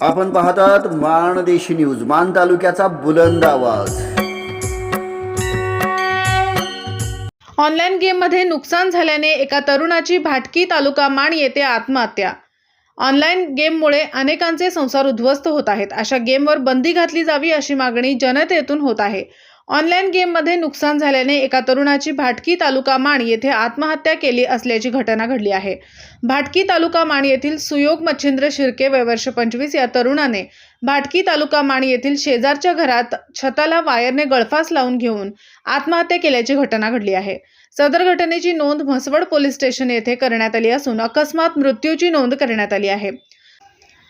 आपण पाहतात माणदेशी न्यूज मान तालुक्याचा बुलंद आवाज. ऑनलाईन गेममध्ये नुकसान झाल्याने एका तरुणाची भाटकी तालुका माण येथे आत्महत्या. ऑनलाईन गेममुळे अनेकांचे संसार उद्ध्वस्त होत आहेत. अशा गेमवर बंदी घातली जावी अशी मागणी जनतेतून होत आहे. ऑनलाईन गेममध्ये नुकसान झाल्याने एका तरुणाची भाटकी तालुका माण येथे आत्महत्या केली असल्याची घटना घडली आहे. भाटकी तालुका माण येथील सुयोग मच्छिंद्र शिर्के वयवर्ष पंचवीस या तरुणाने भाटकी तालुका माण येथील शेजारच्या घरात छताला वायरने गळफास लावून घेऊन आत्महत्या केल्याची घटना घडली आहे. सदर घटनेची नोंद म्हसवड पोलीस स्टेशन येथे करण्यात आली असून अकस्मात मृत्यूची नोंद करण्यात आली आहे.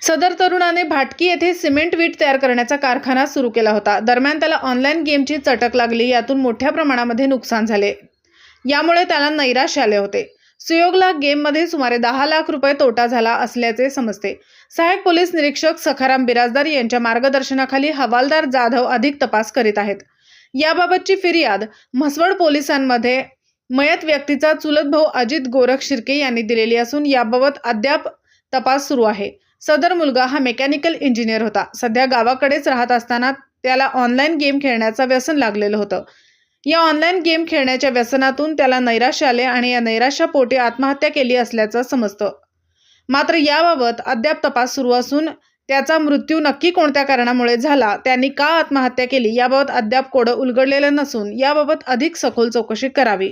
सदर तरुणाने भाटकी येथे सिमेंट वीट तयार करण्याचा कारखाना सुरू केला होता. दरम्यान त्याला ऑनलाईन गेमची चटक लागली यातून मोठ्या प्रमाणामध्ये नुकसान झाले. यामुळे त्याला नैराश्य आले होते. सुयोगला गेममध्ये सुमारे दहा लाख रुपये तोटा झाला असल्याचे समजते. सहाय्यक पोलीस निरीक्षक सखाराम बिराजदार यांच्या मार्गदर्शनाखाली हवालदार जाधव अधिक तपास करीत आहेत. याबाबतची फिर्याद म्हसवड पोलिसांमध्ये मयत व्यक्तीचा चुलत भाऊ अजित गोरख शिर्के यांनी दिलेली असून याबाबत अद्याप तपास सुरू आहे. सदर मुलगा हा मेकॅनिकल इंजिनियर होता. सध्या गावाकडेच राहत असताना त्याला ऑनलाईन गेम खेळण्याचं व्यसन लागलेलं होतं. या ऑनलाईन गेम खेळण्याच्या व्यसनातून त्याला नैराश्य आले आणि या नैराश्यापोटी आत्महत्या केली असल्याचं समजतं. मात्र याबाबत अद्याप तपास सुरू असून त्याचा मृत्यू नक्की कोणत्या कारणामुळे झाला त्यांनी का आत्महत्या केली याबाबत अद्याप कोडं उलगडलेलं नसून याबाबत अधिक सखोल चौकशी करावी.